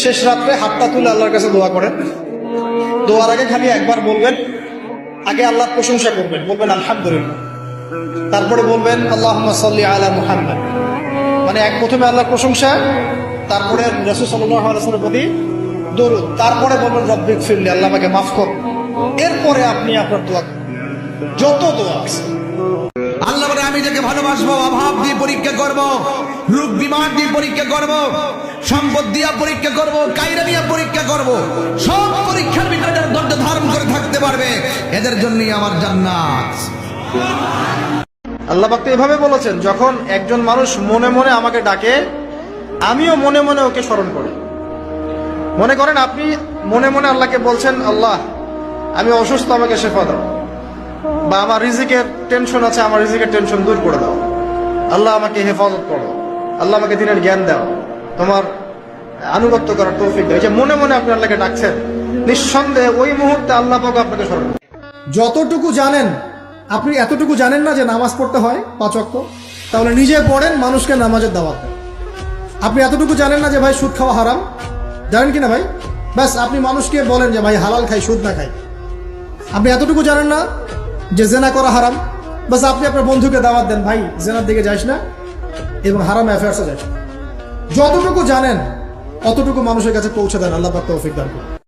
শেষ রাত্রে হাতটা তুলে আল্লাহর কাছে দোয়া করেন। দোয়ার আগে খালি একবার বলবেন, আগে আল্লাহর প্রশংসা করবেন, বলবেন আলহামদুলিল্লাহ। তারপরে বলবেন আল্লাহ আলা মুহাম্মদ। মানে এক প্রথমে আল্লাহর প্রশংসা, তারপরে প্রতি দরুদ। তারপরে বলবেন রব্বিক ফিরলি আল্লাহ আমাকে মাফ কর এরপরে আপনি আপনার দোয়া। যত দোয়া আছে। আল্লাহ আমি যাকে ভালোবাসবো, অভাব দিয়ে পরীক্ষা করব রোগ বিমান দিয়ে পরীক্ষা করব, সম্পদ দিয়া পরীক্ষা করব কায়রা নিয়ে পরীক্ষা করব, সব পরীক্ষার ভিতরে যারা ধৈর্য ধারণ করে থাকতে পারবে, এদের জন্যই আমার জান্নাত। আল্লাহ পাক তো এভাবে বলেছেন, যখন একজন মানুষ মনে মনে আমাকে ডাকে, আমিও মনে মনে ওকে স্মরণ করি। মনে করেন আপনি মনে মনে আল্লাহকে বলছেন, আল্লাহ, আমি অসুস্থ, আমাকে শেফা দাও। বা আমার রিজিকের টেনশন আছে, আমার রিজিকের টেনশন দূর করে দাও। আল্লাহ আমাকে হেফাজত করো। আল্লাহ আমাকে দিনের জ্ঞান দাও। তোমার আনুগত্য করার তৌফিক দাও। যে মনে মনে আপনি আল্লাহকে ডাকছেন, নিঃসন্দেহে ওই মুহূর্তে আল্লাহ পাক আপনাকে স্মরণ যতটুকু জানেন, আপনি এতটুকু জানেন না যে নামাজ পড়তে হয় পাঁচ তাহলে নিজে পড়েন, মানুষকে নামাজের দাওয়াত আপনি এতটুকু জানেন না যে ভাই সুদ খাওয়া হারাম? জানেন কি না ভাই? ব্যাস, আপনি মানুষকে বলেন যে ভাই হালাল খাই, সুদ না খাই। আপনি এতটুকু জানেন না যে জেনা করা হারাম? বাস আপনি আপনার বন্ধুকে দাওয়াত দেন, ভাই, জেনার দিকে যাইস না। এবং হারাম অ্যাফেয়ার্সে যায় যতটুকু জানেন, অতটুকু মানুষের কাছে পৌঁছে দেন আল্লাহ তৌফিক দান করুন।